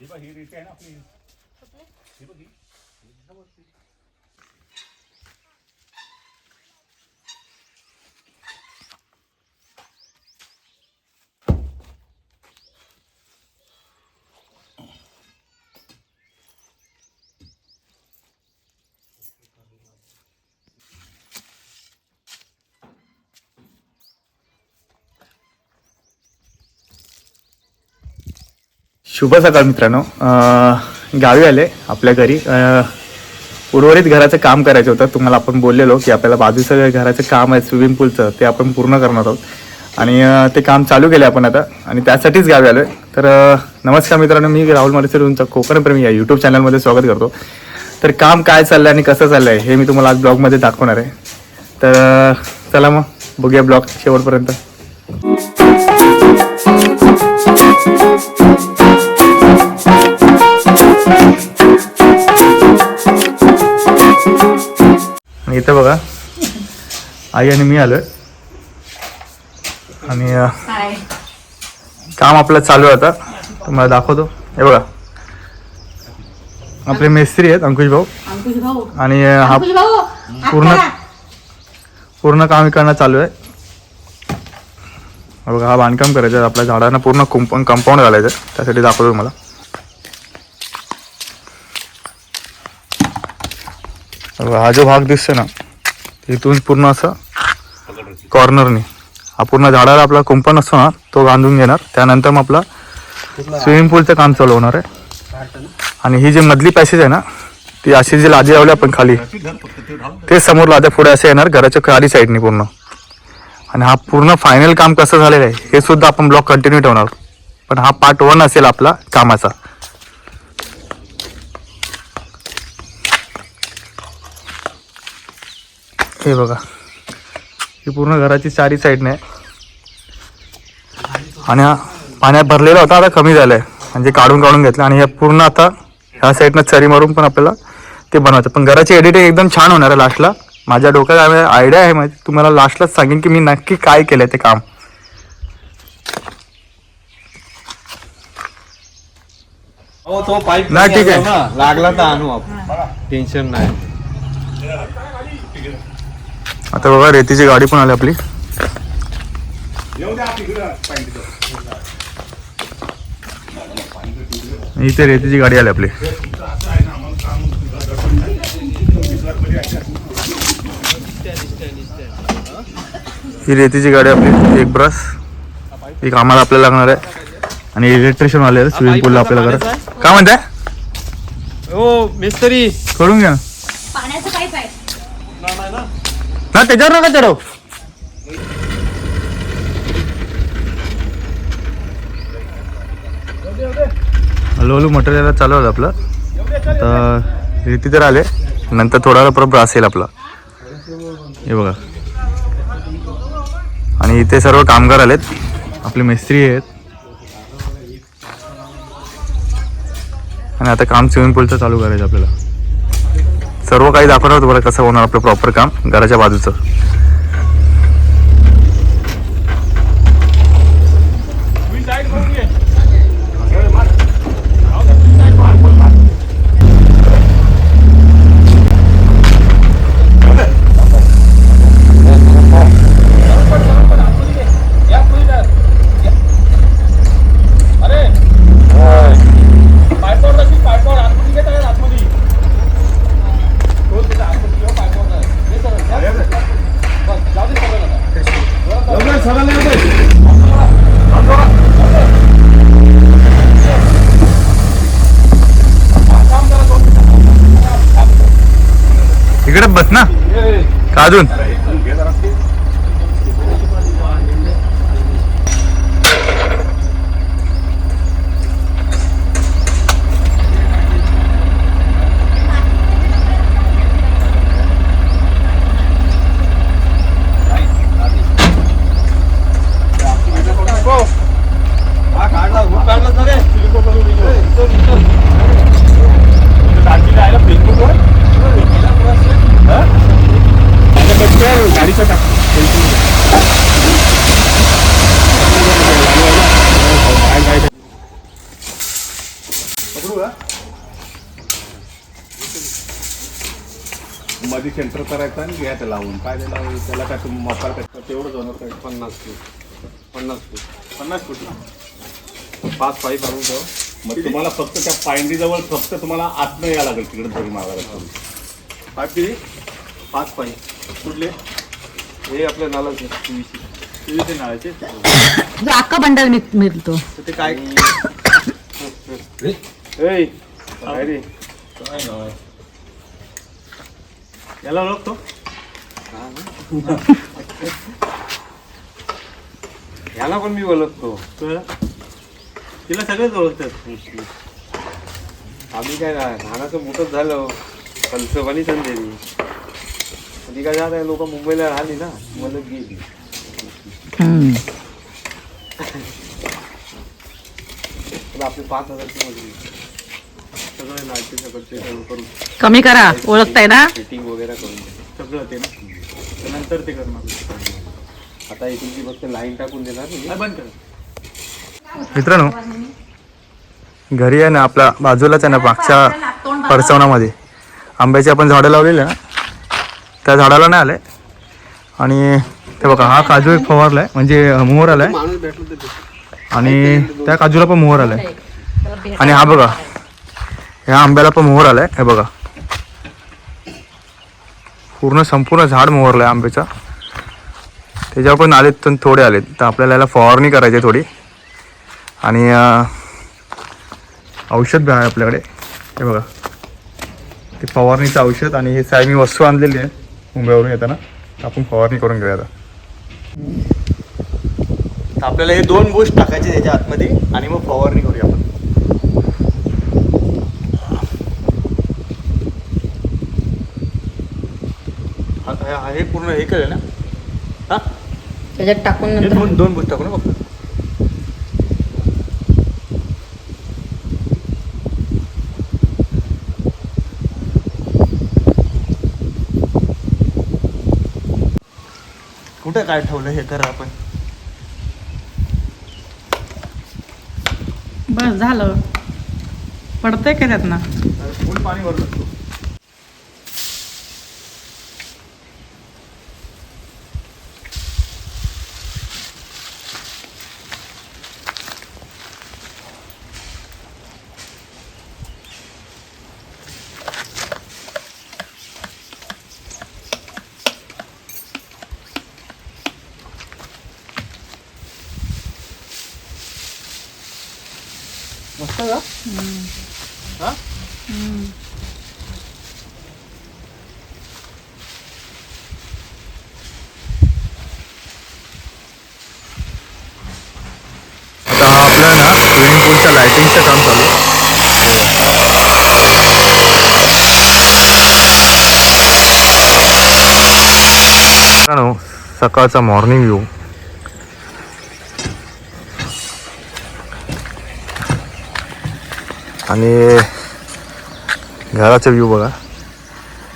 ही बघ ही रीती आहे ना आपली ही बघ ही शुभ सकाळ मित्रांनो. गावी आले आपल्या घरी. उर्वरित घराचं काम करायचं होतं. तुम्हाला आपण बोललेलो की आपल्याला बाजूचं घराचं काम आहे स्विमिंग पूलचं ते आपण पूर्ण करणार आहोत. आणि ते काम चालू केले आपण आता. आणि त्यासाठीच गावी आलो आहे तर नमस्कार मित्रांनो मी राहुल मारेसर तुमचं कोकणप्रेमी या यूट्यूब चॅनलमध्ये स्वागत करतो. तर काम काय चाललं आणि कसं चाललं आहे हे मी तुम्हाला आज ब्लॉगमध्ये दाखवणार आहे. तर चला मग बघूया ब्लॉग शेवटपर्यंत. इथं बघा. आई आणि मी आलोय. आणि काम आपलं चालू आहे आता. तुम्हाला दाखवतो. हे बघा. आपले मेस्त्री आहेत अंकुश भाऊ. आणि हा पूर्ण. पूर्ण काम इकडनं चालू आहे. बघा हा बांधकाम करायचं आहे. आपल्या झाडांना पूर्ण कंपाऊंड कंपाऊंड घालायचं आहे. त्यासाठी दाखवतो तुम्हाला. हा जो भाग दिसतोय ना इथून पूर्ण असं कॉर्नरनी हा पूर्ण झाडाला आपला कुंपण असतो ना तो बांधून घेणार. त्यानंतर मग आपला स्विमिंग पूलचं काम चालू होणार आहे. आणि ही जी मधली पॅसेज आहे ना ती अशी जी लादी लावली आपण खाली ते समोर लाद्या पुढे असे येणार घराच्या खाली साईडनी पूर्ण. आणि हा पूर्ण फायनल काम कसं झालेलं आहे हे सुद्धा आपण ब्लॉग कंटिन्यू ठेवणार. पण हा पार्ट वन असेल आपला कामाचा. हे बघा. ही पूर्ण घराची चारी साईडने. आणि हा पाण्यात भरलेला होता आता कमी झालाय. म्हणजे काढून काढून घेतलं. आणि हे पूर्ण आता ह्या साईडनं चरी मारून पण आपल्याला ते बनवायचं. पण घराची एडिटिंग एकदम छान होणार आहे लास्टला माझ्या डोक्यात आयडिया आहे माहिती तुम्हाला लास्टलाच सांगेन की मी नक्की काय केलंय ते काम. हो तो पाईप नाही, ठीक आहे. लागला तर आणू आपण. टेन्शन नाही. आता बघा रेतीची गाडी पण आली आपली. इथे रेतीची गाडी आली आपली. ही रेतीची गाडी आपली एक ब्रश. एक आम्हाला आपल्याला लागणार आहे. आणि इलेक्ट्रिशियन आले स्विमिंग पूलला आपल्याला काय म्हणताय? हो मिस्त्री. करून घ्या ना पाण्याचं पाईप आहे हा त्याच्यावर नका चढव हळूहळू मटेरियल चालू होतं आपलं. आता रेती तर आले नंतर थोडा वेळ परत असेल आपला. हे बघा. आणि इथे सर्व कामगार आलेत. आपले मिस्त्री आहेत. आणि आता काम स्विमिंग पूलचं चालू करायचं आपल्याला. सर्व काही दाखवणार तुम्हाला कसं होणार आपलं प्रॉपर काम. घराच्या बाजूचं. Hadi dön. गाडीचं टाक. मध्ये सेंटर करायचं आणि घ्या त्याला लावून. काय त्याला लावून त्याला काय तुम्ही मसाला काय तेवढं जाणार काय पन्नास फूट. पन्नास फूट. पन्नास फूट. ना पाच पाईप आणून जाऊ मग तुम्हाला फक्त त्या पायंडीजवळ फक्त तुम्हाला आतनं यावं लागेल तिकडे तरी मागायला पाच पाच पाईप कुठले? हे आपल्या नालाचे नाळाचे जो अख्खा बंडल मिळ- मिळतो तर ते काय? रे? याला ओळखतो? ह्याला पण मी ओळखतो. कळलं? तिला सगळेच ओळखतात. आम्ही काय लहानाचं मोठंच झालं. कल्सवानी संधेली ती काय जात लोक मुंबईला राहिली ना मला गेली तर आपले पाच हजारची मजुरी सगळं लाईटचे सगळं सर्व करून कमी करा ओळखताय ना फिटिंग वगैरे करून. सगळं ते ना नंतर ते करणार आता इथून ती फक्त लाईन टाकून देणार बंद कर मित्रांनो घरी आहे ना आपल्या बाजूलाच आहे ना मागच्या परसवनामध्ये. आंब्याची आपण झाडं लावलेली आहे ना त्या झाडाला नाही आले आणि ते बघा हा काजू एक फवारला आहे म्हणजे मोहर आलाय. आहे आणि त्या काजूला पण मोहर आलाय. आणि हा बघा ह्या आंब्याला पण मोहर आलाय. हे बघा. पूर्ण संपूर्ण झाड मोहरलाय आंब्याचा. त्याच्यावर पण आलेत पण थोडे आलेत. तर आपल्याला याला फवारणी करायची आहे थोडी. आणि औषध बी आहे आपल्याकडे. हे बघा. ते फवारणीचं औषध आणि हे साय मी वस्तू आणलेली आहे. मुंबईवरून येताना आपण फवारणी करून घेऊया आता. आपल्याला हे दोन बुश टाकायचे त्याच्या आतमध्ये आणि मग फवारणी करूया आपण. हा- पूर्ण हे केलं ना? हा? त्याच्यात टाकून नंतर दोन दोन बुश टाकू ना फक्त. कुठं काय ठेवलं हे करा आपण. बस झालं. पडतंय का त्यात ना फुल पाणी भरलं असतो मस्त का हा आता हा आपला ना स्विमिंग पूलच्या लाइटिंगचं काम चालू आहे सकाळचा मॉर्निंग व्ह्यू आणि घराचा व्ह्यू बघा.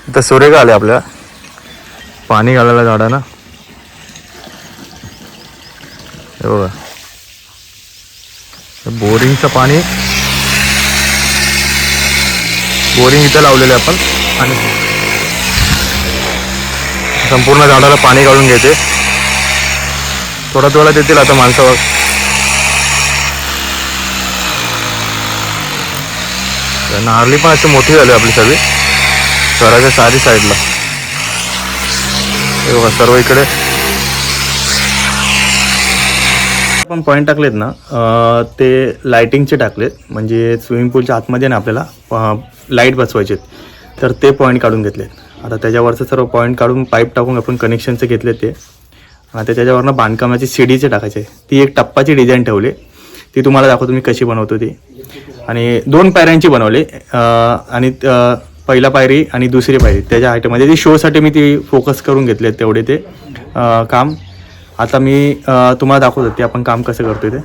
इथं सूर्यगा आले आपल्या. पाणी घालायला झाडांना. हे बघा. बोरिंगचं पाणी. बोरिंग इथं लावलेलं आहे आपण. आणि संपूर्ण झाडाला पाणी काढून घेते. थोडा थोडा देतील आता माणसावर तर नारळी पण अशी मोठी झाली आपली सगळी. घराच्या सारी साईडला. हे बघा सर्व इकडे. आपण पॉईंट टाकलेत ना ते लाइटिंगचे टाकलेत. म्हणजे स्विमिंग पूलच्या आतमध्ये ना आपल्याला लाइट बसवायचे तर ते पॉईंट काढून घेतलेत. आता त्याच्यावरचं सर्व पॉईंट काढून पाईप टाकून आपण कनेक्शनचे घेतले ते. आता त्याच्यावरनं बांधकामाची सीडीचे टाकायचे. ती एक टप्पाची डिझाईन ठेवली. ती तुम्हाला दाखवतो मी कशी बनवतो ती. आणि दोन पायऱ्यांची बनवली. आणि पहिला पायरी आणि दुसरी पायरी. त्याच्या आयटममध्ये ती शोसाठी मी ती फोकस करून घेतले तेवढे ते काम. आता मी तुम्हाला दाखवतो ते आपण काम कसं करतो ते.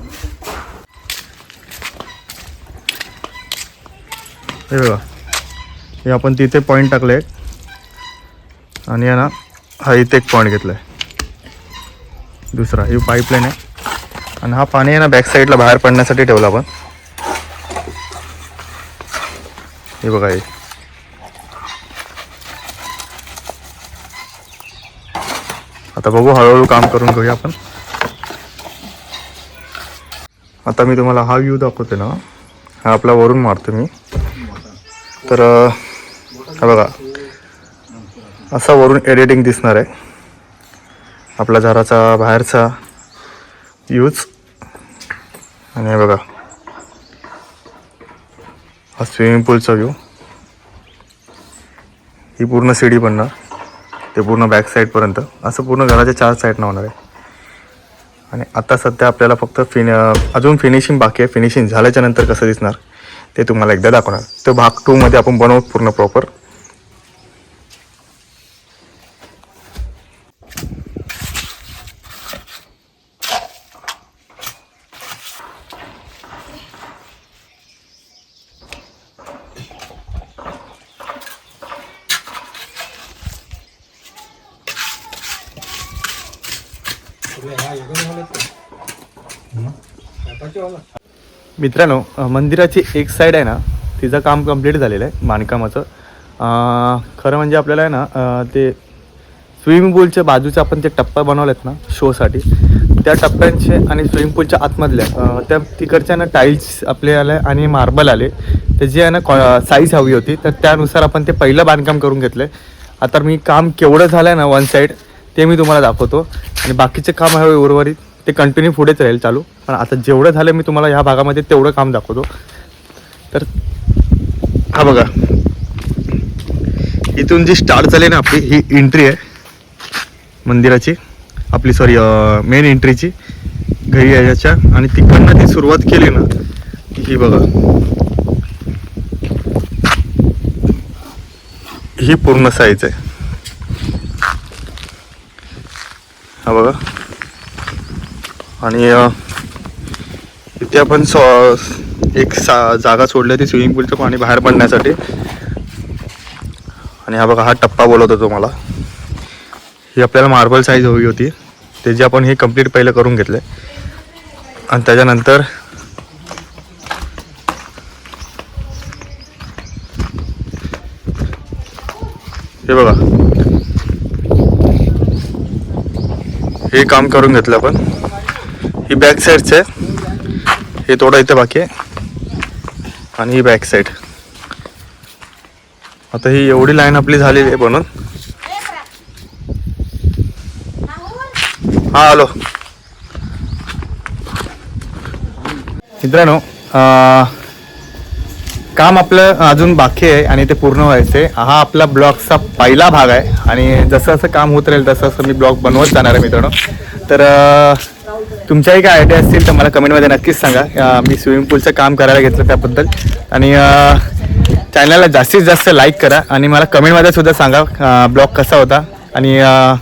हे बघा. हे आपण तिथे पॉईंट टाकले आणि आहे ना हा इथे एक पॉईंट घेतला आहे दुसरा ही पाईपलाईन आहे. आणि हा पाणी आहे ना बॅक साईडला बाहेर पडण्यासाठी ठेवला आपण. हे बघा हे आता बघू हळूहळू काम करून घेऊया आपण आता मी तुम्हाला हा व्ह्यू दाखवते ना हा आपला वरून मारतो मी तर हा बघा असा वरून एडिटिंग दिसणार आहे आपल्या घराचा बाहेरचा यूज आणि हे बघा हा स्विमिंग पूलचा व्ह्यू ही पूर्ण सीडी बनणार. ते पूर्ण बॅक साईडपर्यंत असं पूर्ण घराच्या चार साईडनं होणार आहे. आणि आता सध्या आपल्याला फक्त फिन अजून फिनिशिंग बाकी आहे. फिनिशिंग झाल्याच्यानंतर कसं दिसणार ते तुम्हाला एकदा दाखवणार. तो भाग टूमध्ये आपण बनवू पूर्ण प्रॉपर मित्रांनो मंदिराची एक साईड आहे ना तिचं काम कंप्लीट झालेलं आहे बांधकामाचं. खरं म्हणजे आपल्याला आहे ना ते स्विमिंग पूलच्या बाजूचे आपण ते टप्पा बनवलेत ना शोसाठी त्या टप्प्यांचे आणि स्विमिंग पूलच्या आतमधल्या त्या तिकडच्या ना टाईल्स आपले आले आणि मार्बल आले. त्याची आहे ना साईज हवी होती तर त्यानुसार आपण ते पहिलं बांधकाम करून घेतलं आहे आता मी काम केवढं झालं आहे ना वन साईड ते मी तुम्हाला दाखवतो. आणि बाकीचे काम हवे उर्वरित. ते कंटिन्यू पुढेच राहील चालू. पण आता जेवढं झालं मी तुम्हाला ह्या भागामध्ये तेवढं काम दाखवतो. तर हा बघा. इथून जी स्टार्ट झाली ना आपली ही एंट्री आहे. मंदिराची. आपली सॉरी मेन एंट्रीची घरी आहे याच्या आणि तिकडनं ती सुरुवात केली ना ही बघा. ही पूर्ण साईज आहे. हा बघा. आणि तिथे इथे आपण सॉ एक सा जागा सोडली ती स्विमिंग पूलचं पाणी बाहेर पडण्यासाठी. आणि हा बघा हा टप्पा बोलत होतो मला ही आपल्याला मार्बल साईज हवी होती. त्याची आपण हे कंप्लीट पहिलं करून घेतलं. आणि त्याच्यानंतर हे बघा. हे काम करून घेतलं आपण. ही बॅक साईडचं आहे हे थोडं इथं बाकी आहे. आणि ही बॅक साईड आता ही एवढी लाईन आपली झालेली आहे बनून. हा हॅलो मित्रांनो काम आपलं अजून बाकी आहे आणि ते पूर्ण व्हायचं आहे हा आपला ब्लॉगचा पहिला भाग आहे. आणि जसं जसं काम होत राहील तसं असं मी ब्लॉग बनवत जाणार आहे मित्रांनो. तर तुमच्याही काय आयडिया असतील तर मला कमेंटमध्ये नक्कीच सांगा. मी स्विमिंग पूलचं काम करायला घेतलं त्याबद्दल. आणि चॅनलला जास्तीत जास्त लाईक करा आणि मला कमेंटमध्ये सुद्धा सांगा ब्लॉग कसा होता. आणि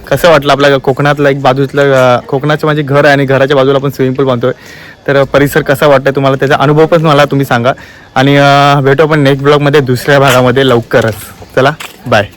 कसं वाटलं आपल्या कोकणातलं एक बाजूतलं कोकणाचं माझे घर आहे आणि घराच्या बाजूला आपण स्विमिंग पूल बांधतोय. तर परिसर कसा वाटतं तुम्हाला? त्याचा अनुभव पण मला तुम्ही सांगा. आणि भेटू आपण नेक्स्ट ब्लॉगमध्ये दुसऱ्या भागामध्ये लवकरच. चला बाय